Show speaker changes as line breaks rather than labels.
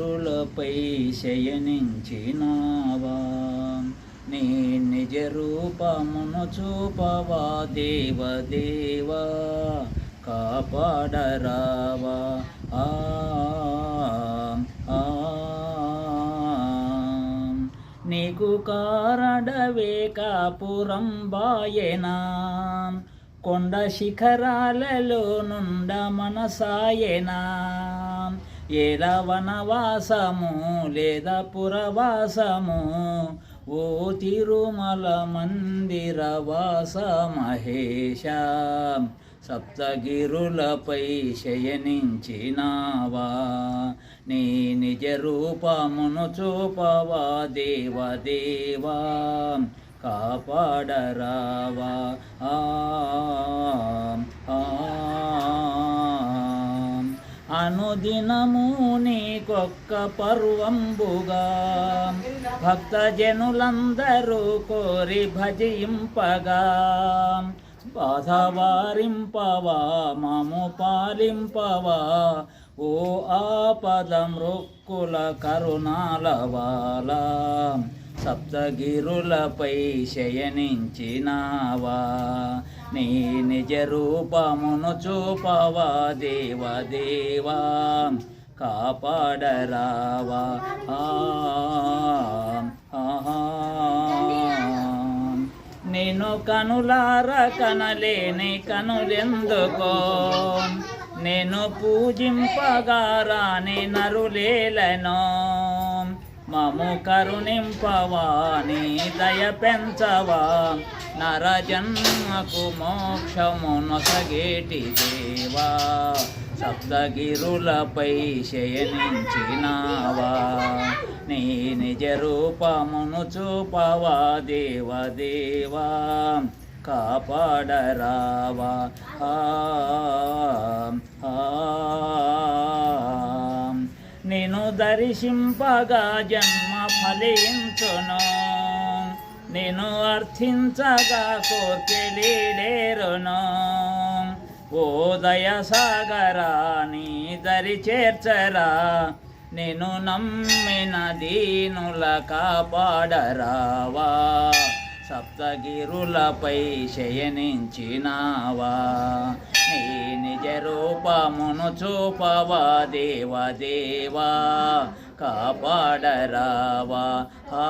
సప్తగిరులపై శయనించినావా? నీ నిజ రూపమును చూపవా దేవదేవా? కాపాడరావా? ఆ. నీకు కారడవే కాపురం బాయనా? కొండ శిఖరాలలో నుండ మనసాయనా? ఏల వనవాసము లేదా పురవాసము? ఓ తిరుమల మందిర వాస మహేష సప్తగిరులపై శయనించినావా? నీ నిజ రూపమును చూపవా దేవదేవా? కాపాడరావా? ఆ అనుదినము నీకొక్క పర్వంబుగా. భక్తజనులందరూ కోరి భజింపగా. బాధవారింపవా మము పాలింపవా? ఓ ఆపద మృక్కుల కరుణాలవాలా సప్తగిరులపై శయనించినావా? నీ నిజ రూపమును చూపవా దేవదేవా కాపాడరావా? నేను కనులార కనలేని కనులెందుకో? నేను పూజింపగారాని నరులేలనో? మము కరుణింపవా నీ దయ పెంచవా. నరజన్మకు మోక్షము నొసగేటి దేవా సప్తగిరులపై శయనించినావా. నీ నిజ రూపమును చూపవా దేవదేవా. కాపాడరావా. దర్శింపగా జన్మ ఫలించును నేను అర్థించగా కోర్కెలేరును ఓదయ సాగరా నీ దరి చేర్చరా. నేను నమ్మిన దీనుల కాపాడరావా. సప్తగిరులపై శయనించినావా. నీ నిజ రూపమును చూపవా దేవదేవా కాపాడరావా. ఆ